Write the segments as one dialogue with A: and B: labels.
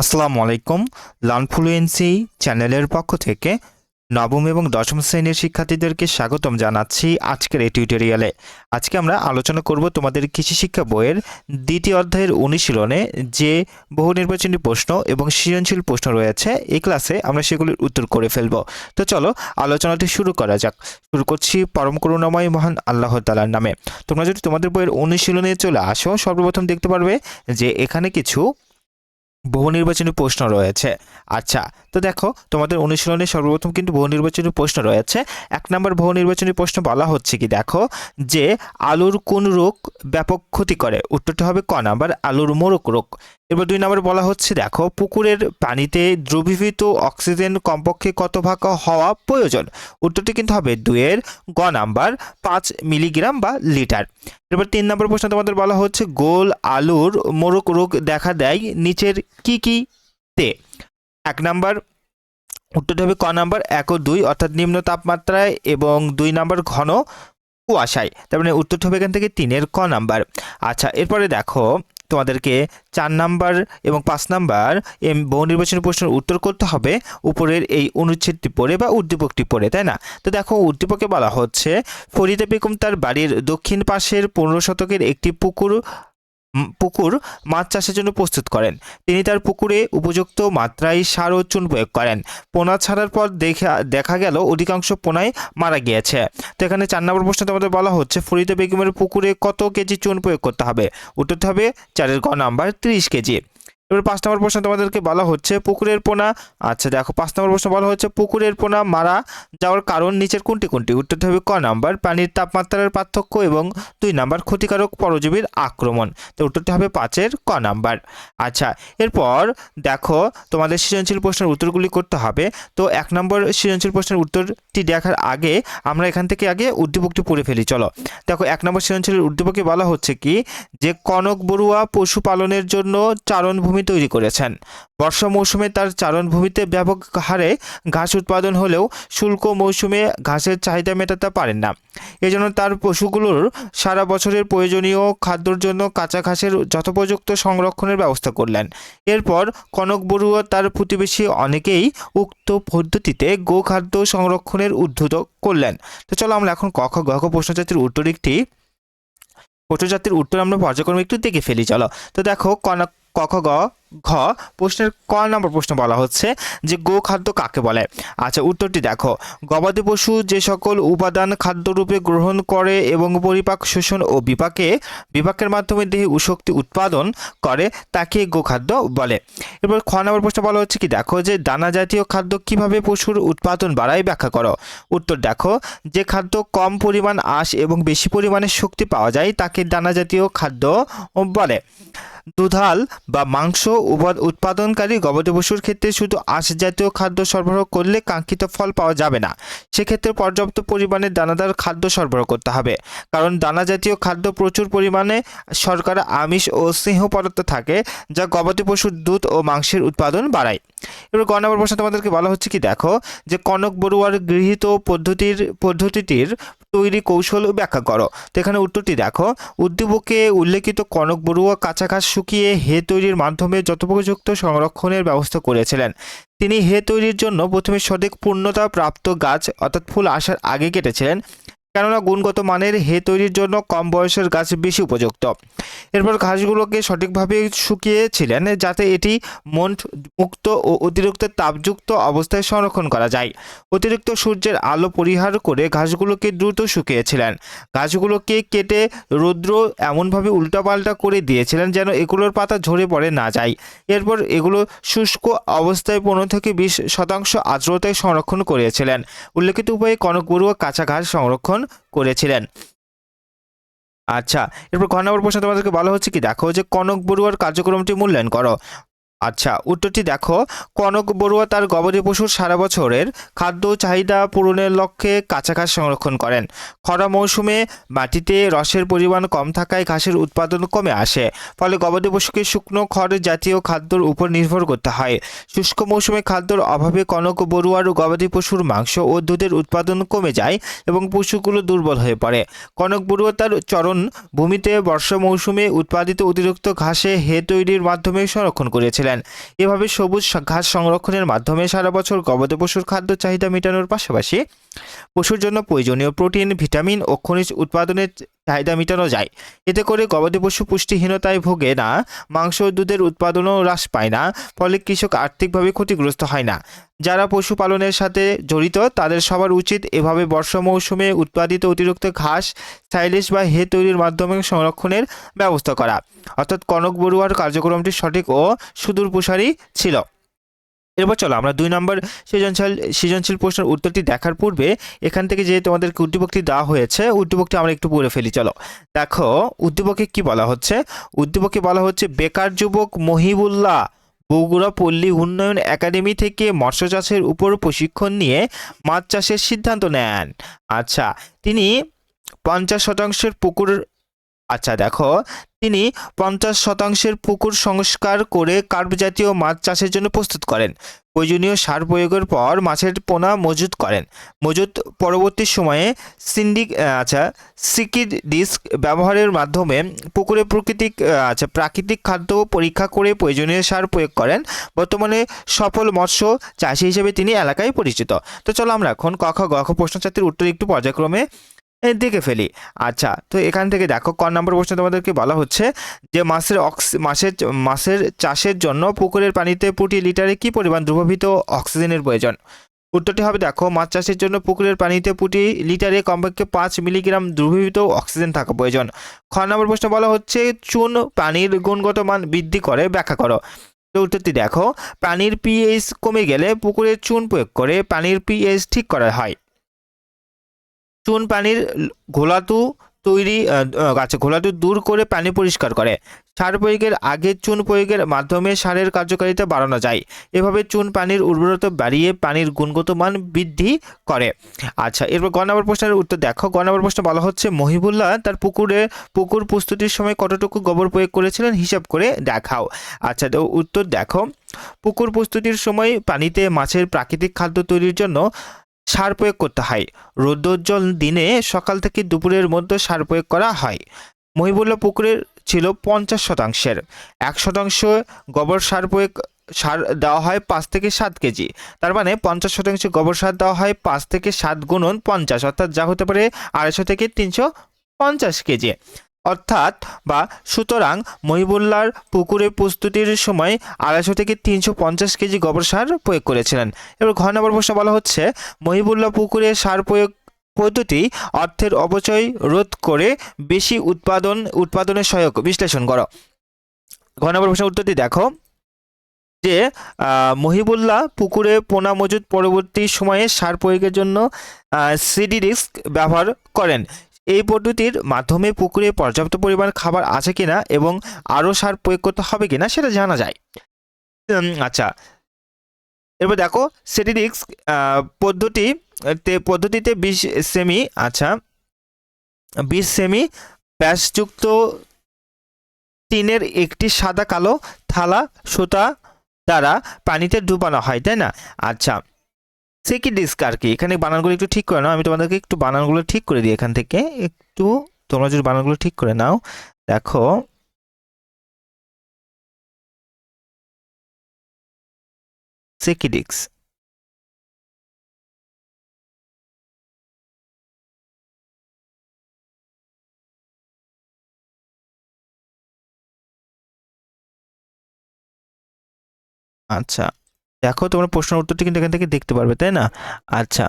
A: আসসালামু আলাইকুম। লার্নফ্লুয়েন্সি চ্যানেলের পক্ষ থেকে নবম এবং দশম শ্রেণির শিক্ষার্থীদেরকে স্বাগতম জানাচ্ছি আজকের এই টিউটোরিয়ালে। আজকে আমরা আলোচনা করব তোমাদের কৃষি শিক্ষা বইয়ের দ্বিতীয় অধ্যায়ের অনুশীলনে যে বহু নির্বাচনী প্রশ্ন এবং সৃজনশীল প্রশ্ন রয়েছে, এই ক্লাসে আমরা সেগুলির উত্তর করে ফেলব। তো চলো আলোচনাটি শুরু করা যাক। শুরু করছি পরম করুণাময় মহান আল্লাহ তালার নামে। তোমরা যদি তোমাদের বইয়ের অনুশীলনে চলে আসো, সর্বপ্রথম দেখতে পারবে যে এখানে কিছু বহু নির্বাচনী প্রশ্ন রয়েছে। আচ্ছা তো দেখো, তোমাদের অনুশীলনে সর্বপ্রথম কিন্তু বহু নির্বাচনী প্রশ্ন রয়েছে। এক নম্বর বহু নির্বাচনী প্রশ্ন বলা হচ্ছে কি, দেখো, যে আলুর কোন রোগ ব্যাপক ক্ষতি করে? উত্তরটা হবে ক নাম্বার, আলুর মোরক রোগ। এবার দুই নম্বর বলা হচ্ছে, দেখো, পুকুরের পানিতে দ্রবীভূত অক্সিজেন কমপক্ষে কত ভাগ হওয়া প্রয়োজন? উত্তরটি কিন্তু হবে দুয়ের গ নাম্বার, পাঁচ মিলিগ্রাম বা লিটার। এবার তিন নম্বর প্রশ্ন তোমাদের বলা হচ্ছে, গোল আলুর মোরক রোগ দেখা দেয় নিচের কি কি তে? এক নাম্বার, উত্তরটি হবে ক নাম্বার, এক ও দুই, অর্থাৎ নিম্ন তাপমাত্রায় এবং দুই নাম্বার ঘন কুয়াশায়। তার মানে উত্তরটি হবে এখান থেকে তিনের ক নাম্বার। আচ্ছা এরপরে দেখো তোমাদেরকে চার নাম্বার এবং পাঁচ নাম্বার এম বহুনির্বাচনী প্রশ্নের উত্তর করতে হবে উপরের এই অনুচ্ছেদটি পড়ে বা উদ্দীপকটি পড়ে, তাই না? তো দেখো, উদ্দীপকে বলা হচ্ছে, ফরিদা বেগম তার বাড়ির দক্ষিণ পাশের পনেরো শতকের একটি পুকুর পুকুর মাছ চাষের জন্য প্রস্তুত করেন। তিনি তার পুকুরে উপযুক্ত মাত্রায় সার ও চুন প্রয়োগ করেন। পোনা ছাড়ার পর দেখা দেখা গেল অধিকাংশ পোনায় মারা গিয়েছে। তো এখানে চার নম্বর প্রশ্ন তোমাদের বলা হচ্ছে, ফরিদা বেগমের পুকুরে কত কেজি চুন প্রয়োগ করতে হবে? উত্তরতে হবে, চারের গ নাম্বার তিরিশ কেজি। এবার পাঁচ নম্বর প্রশ্ন তোমাদেরকে বলা হচ্ছে, পুকুরের পোনা। আচ্ছা দেখো, পাঁচ নম্বর প্রশ্ন বলা হচ্ছে, পুকুরের পোনা মারা যাওয়ার কারণ নিচের কোনটি কোনটি? উত্তরতে হবে ক নাম্বার পানির তাপমাত্রার পার্থক্য এবং দুই নাম্বার, ক্ষতিকারক পরজীবীর আক্রমণ। তো উত্তরটি হবে পাঁচের ক নাম্বার। আচ্ছা এরপর দেখো, তোমাদের সৃজনশীল প্রশ্নের উত্তরগুলি করতে হবে। তো এক নম্বর সৃজনশীল প্রশ্নের উত্তরটি দেখার আগে আমরা এখান থেকে আগে উদ্দীপকটি পড়ে ফেলি, চলো। দেখো, এক নম্বর সৃজনশীল উদ্দীপকে বলা হচ্ছে কি, যে কনক বড়ুয়া পশুপালনের জন্য চারণভূমি তৈরি করেছেন। বর্ষা মৌসুমে তার চারণভূমিতে ব্যাপক হারে ঘাস উৎপাদন হলেও শুল্ক মৌসুমে ঘাসের চাহিদা মেটাতে পারেন না। এজন্য তার পশুগুলোর সারা বছরের প্রয়োজনীয় খাদ্যর জন্য কাঁচা ঘাসের যথোপযুক্ত সংরক্ষণের ব্যবস্থা করলেন। এরপর কনক বড়ুয়া তার প্রতিবেশী অনেকেই উক্ত পদ্ধতিতে গোখাদ্য সংরক্ষণের উদ্ধত করলেন। তো চলো আমরা এখন ক খ গ খ প্রশ্নজাতির উত্তর একটি প্রশ্নজাতির উত্তর আমরা পর্যায়ক্রমে একটু দেখে ফেলি, চলো। তো দেখো কনক ক খ গ ঘ, প্রশ্নের ক নম্বর প্রশ্ন বলা হচ্ছে যে গোখাদ্য কাকে বলে? আচ্ছা উত্তরটি দেখো। গবাদি পশু যে সকল উপাদান খাদ্যরূপে গ্রহণ করে এবং পরিপাক, শোষণ ও বিপাকে, বিপাকের মাধ্যমে দেহে শক্তি উৎপাদন করে, তাকে গোখাদ্য বলে। এবার খ নম্বর প্রশ্ন বলা হচ্ছে কি? দেখো যে দানা জাতীয় খাদ্য কীভাবে পশুর উৎপাদন বাড়ায় ব্যাখ্যা করো। উত্তর দেখো, যে খাদ্য কম পরিমাণ আঁশ এবং বেশি পরিমাণে শক্তি পাওয়া যায়, তাকে দানা জাতীয় খাদ্য বলে। দুধাল বা মাংস উৎপাদনকারী গবাদি পশুর ক্ষেত্রে শুধু আঁশ জাতীয় খাদ্য সরবরাহ করলে কাঙ্ক্ষিত ফল পাওয়া যাবে না। সেক্ষেত্রে পর্যাপ্ত পরিমাণে দানাদার খাদ্য সরবরাহ করতে হবে। কারণ দানা জাতীয় খাদ্য প্রচুর পরিমাণে শর্করা আমিষ ও স্নেহ পদার্থ থাকে, যা গবাদি পশুর দুধ ও মাংসের উৎপাদন বাড়ায়। এবার গ নম্বর প্রশ্ন তোমাদেরকে বলা হচ্ছে কি, দেখো, যে কনক বড়ুয়ার গৃহীত পদ্ধতির পদ্ধতিটির তৈরি কৌশল ব্যাখ্যা করো। তো এখানে উত্তরটি দেখো, উদ্দীপকে উল্লেখিত কনক বড়ুয়া কাঁচা ঘাস শুকিয়ে হে তৈরির মাধ্যমে যথোপযুক্ত সংরক্ষণের ব্যবস্থা করেছিলেন। তিনি হে তৈরির জন্য প্রথমে সঠিক পূর্ণতা প্রাপ্ত গাছ অর্থাৎ ফুল আসার আগে কেটেছিলেন। কেননা গুণগত মানের হে তৈরির জন্য কম বয়সের গাছ বেশি উপযুক্ত। এরপর ঘাসগুলোকে সঠিকভাবে শুকিয়েছিলেন যাতে এটি মন মুক্ত ও অতিরিক্ত তাপযুক্ত অবস্থায় সংরক্ষণ করা যায়। অতিরিক্ত সূর্যের আলো পরিহার করে ঘাসগুলোকে দ্রুত শুকিয়েছিলেন। গাছগুলোকে কেটে রৌদ্র এমনভাবে উল্টাপাল্টা করে দিয়েছিলেন যেন এগুলোর পাতা ঝরে পড়ে না যায়। এরপর এগুলো শুষ্ক অবস্থায় পনেরো থেকে বিশ শতাংশ আর্দ্রতায় সংরক্ষণ করেছিলেন। উল্লেখিত উপায়ে কনক বড়ুয়া কাঁচা ঘাস সংরক্ষণ করেছিলেন। আচ্ছা এরপর ঘ নম্বর প্রশ্ন, তোমাদেরকে বলা হচ্ছে কি? দেখো যে কনক বড়ুয়ার কার্যক্রমটি মূল্যায়ন করো। আচ্ছা উত্তরটি দেখো। কনক বড়ুয়া তার গবাদি পশুর সারা বছরের খাদ্য চাহিদা পূরণের লক্ষ্যে কাঁচা ঘাস সংরক্ষণ করেন। খরা মৌসুমে মাটিতে রসের পরিমাণ কম থাকায় ঘাসের উৎপাদন কমে আসে, ফলে গবাদি পশুকে শুকনো খড় জাতীয় খাদ্যর উপর নির্ভর করতে হয়। শুষ্ক মৌসুমে খাদ্যর অভাবে কনক বড়ুয়ার গবাদি পশুর মাংস ও দুধের উৎপাদন কমে যায় এবং পশুগুলো দুর্বল হয়ে পড়ে। কনক বড়ুয়া তার চরণ ভূমিতে বর্ষা মৌসুমে উৎপাদিত অতিরিক্ত ঘাসে হে তৈরির মাধ্যমে সংরক্ষণ করেছিলেন। করেছিলেন এভাবে সবুজ ঘাস সংরক্ষণের মাধ্যমে সারা বছর গবাদি পশুর খাদ্য চাহিদা মেটানোর পাশাপাশি পশুর জন্য প্রয়োজনীয় প্রোটিন, ভিটামিন ও খনিজ উৎপাদনের চাহিদা মেটানো যায়। এতে করে গবাদি পশু পুষ্টিহীনতায় ভোগে না, মাংস ও দুধের উৎপাদনও হ্রাস পায় না, ফলে কৃষক আর্থিকভাবে ক্ষতিগ্রস্ত হয় না। যারা পশুপালনের সাথে জড়িত, তাদের সবার উচিত এভাবে বর্ষা মৌসুমে উৎপাদিত অতিরিক্ত ঘাস সাইলেজ বা হে তৈরির মাধ্যমে সংরক্ষণের ব্যবস্থা করা। অর্থাৎ কনক বড়ুয়ার কার্যক্রমটি সঠিক ও সুদূর প্রসারী ছিল। এরপর চলো, আমরা দুই নম্বর সৃজনশীল সৃজনশীল প্রশ্নের উত্তরটি দেখার পূর্বে এখান থেকে যে তোমাদেরকে উদ্দীপকটি দেওয়া হয়েছে উদ্দীপকটি আমরা একটু পড়ে ফেলি, চলো। দেখো উদ্দীপকে কি বলা হচ্ছে? উদ্দীপকে বলা হচ্ছে, বেকার যুবক মহিবুল্লাহ বগুড়া পল্লী উন্নয়ন একাডেমি থেকে মৎস্য চাষের উপর প্রশিক্ষণ নিয়ে মাছ চাষের সিদ্ধান্ত নেন। আচ্ছা তিনি পঞ্চাশ শতাংশের পুকুর আচ্ছা দেখো। তিনি পঞ্চাশ শতাংশের পুকুর সংস্কার করে কার্প জাতীয় মাছ চাষের জন্য প্রস্তুত করেন। প্রয়োজনীয় সার প্রয়োগের পর মাছের পোনা মজুত করেন। মজুত পরবর্তী সময়ে সিন্ডিক আচ্ছা সিকিড ডিস্ক ব্যবহারের মাধ্যমে পুকুরে প্রাকৃতিক আচ্ছা প্রাকৃতিক খাদ্য পরীক্ষা করে প্রয়োজনীয় সার প্রয়োগ করেন। বর্তমানে সফল মৎস্য চাষি হিসেবে তিনি এলাকায় পরিচিত। তো চলো আমরা এখন ক, খ, গ, খ প্রশ্নচাত্রীর উত্তর একটু পর্যায়ক্রমে দেখে ফেলি। আচ্ছা তো এখান থেকে দেখো, ক নম্বর প্রশ্ন তোমাদেরকে বলা হচ্ছে যে মাছের অক্স, মাছের মাছের চাষের জন্য পুকুরের পানিতে প্রতি লিটারে কি পরিমাণ দ্রবীভূত অক্সিজেনের প্রয়োজন? উত্তরটি হবে দেখো, মাছ চাষের জন্য পুকুরের পানিতে প্রতি লিটারে কমপক্ষে পাঁচ মিলিগ্রাম দ্রবীভূত অক্সিজেন থাকা প্রয়োজন। খ নম্বর প্রশ্ন বলা হচ্ছে, চুন পানির গুণগত মান বৃদ্ধি করে, ব্যাখ্যা করো। তো উত্তরটি দেখো, পানির পিএইচ কমে গেলে পুকুরে চুন প্রয়োগ করে পানির পিএইচ ঠিক করা হয়। চুন পানির ঘোলাতু তৈরি আচ্ছা ঘোলাটু দূর করে পানি পরিষ্কার করে। সার প্রয়োগের আগে চুন প্রয়োগের মাধ্যমে সারের কার্যকারিতা বাড়ানো যায়। এভাবে চুন পানির উর্বরতা বাড়িয়ে পানির গুণগত মান বৃদ্ধি করে। আচ্ছা এরপর গ নম্বর প্রশ্নের উত্তর দেখো। গ নম্বর প্রশ্ন বলা হচ্ছে, মহিবুল্লাহ তার পুকুরে, পুকুর প্রস্তুতির সময় কতটুকু গোবর প্রয়োগ করেছিলেন হিসাব করে দেখাও। আচ্ছা তো উত্তর দেখো। পুকুর প্রস্তুতির সময় পানিতে মাছের প্রাকৃতিক খাদ্য তৈরির জন্য সার প্রয়োগ করতে হয়। রৌদ্রোজ্জ্বল দিনে সকাল থেকে দুপুরের মধ্যে সার প্রয়োগ করা হয়। মহিবুল্লাহ পুকুরের ছিল পঞ্চাশ শতাংশের। এক শতাংশ গোবর সার প্রয়োগ, সার দেওয়া হয় পাঁচ থেকে সাত কেজি। তার মানে পঞ্চাশ শতাংশ গোবর সার দেওয়া হয় পাঁচ থেকে সাত গুণন পঞ্চাশ, অর্থাৎ যা হতে পারে আড়াইশো থেকে তিনশো পঞ্চাশ কেজি। অর্থাৎ বা সুতরাং মহিবুল্লার পুকুরে প্রস্তুতির সময় আড়াইশো থেকে তিনশো পঞ্চাশ কেজি গোবর সার প্রয়োগ করেছিলেন। এবার ঘ নম্বর প্রশ্ন বলা হচ্ছে মহিবুল্লাহ পুকুরে সার প্রয়োগ পদ্ধতি অর্থের অপচয় রোধ করে বেশি উৎপাদন উৎপাদনের সহায়ক বিশ্লেষণ করো। ঘ নম্বর প্রশ্নের উত্তরটি দেখো যে আহ, মহিবুল্লাহ পুকুরে পোনা মজুদ পরবর্তী সময়ে সার প্রয়োগের জন্য সিডি রিস্ক ব্যবহার করেন। এই পদ্ধতির মাধ্যমে পুকুরে পর্যাপ্ত পরিমাণ খাবার আছে কিনা এবং আরও সার প্রয়োগ করতে হবে কিনা সেটা জানা যায়। আচ্ছা। এবার দেখো সেটিডিক্স পদ্ধতি পদ্ধতিতে বিশ সেমি আচ্ছা বিশ সেমি ব্যাসযুক্ত টিনের একটি সাদা কালো থালা, সুতা দ্বারা পানিতে ডুবানো হয়, তাই না? আচ্ছা। সেকি ডিস্ক আর কি। এখানে বানানগুলো একটু ঠিক করে নাও। আমি তোমাদেরকে একটু বানানগুলো ঠিক করে দিই এখান থেকে। একটু তোমরা যদি বানানগুলো ঠিক করে নাও, দেখো। সেকি ডিস্ক আচ্ছা। দেখো তোমার প্রশ্নের উত্তরটি কিন্তু এখান থেকে দেখতে পারবে, তাই না? আচ্ছা।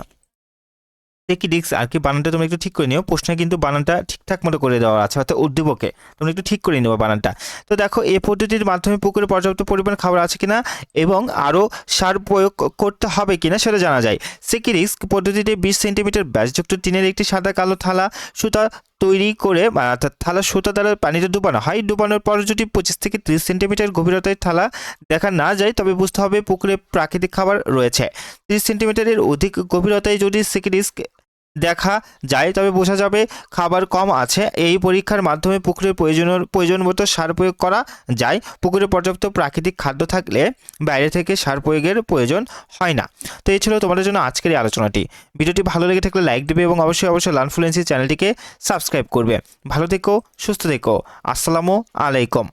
A: কি ডিস্ক আর কি বানানটা তুমি একটু ঠিক করে নিও। প্রশ্নে কিন্তু বানানটা ঠিকঠাক মতো করে দেওয়া আছে, অর্থাৎ উদ্দীপকে। তুমি একটু ঠিক করে নেব বানানটা। তো দেখো এই পদ্ধতির মাধ্যমে পুকুরে পর্যাপ্ত পরিমাণ খাবার আছে কিনা এবং আরও সার প্রয়োগ করতে হবে কিনা সেটা জানা যায়। সেকি রিস্ক পদ্ধতিতে বিশ সেন্টিমিটার ব্যাসযুক্ত টিনের একটি সাদা কালো থালা সুতা তৈরি করে অর্থাৎ থালা সুতা দ্বারা পানিতে ডুবানো হয়। ডুবানোর পর যদি পঁচিশ থেকে ত্রিশ সেন্টিমিটার গভীরতায় থালা দেখা না যায়, তবে বুঝতে হবে পুকুরে প্রাকৃতিক খাবার রয়েছে। ত্রিশ সেন্টিমিটারের অধিক গভীরতায় যদি সেকি রিস্ক দেখা যায়, তবে বোঝা যাবে খাবার কম আছে। এই পরীক্ষার মাধ্যমে পুকুরের প্রয়োজন প্রয়োজন মতো সার প্রয়োগ করা যায়। পুকুরে পর্যাপ্ত প্রাকৃতিক খাদ্য থাকলে বাইরে থেকে সার প্রয়োগের প্রয়োজন হয় না। তো এই ছিল তোমাদের জন্য আজকের এই আলোচনাটি। ভিডিওটি ভালো লেগে থাকলে লাইক দেবে এবং অবশ্যই অবশ্যই লার্নফ্লুয়েন্সি চ্যানেলটিকে সাবস্ক্রাইব করবে। ভালো থেকো, সুস্থ থেকো। আসসালামু আলাইকুম।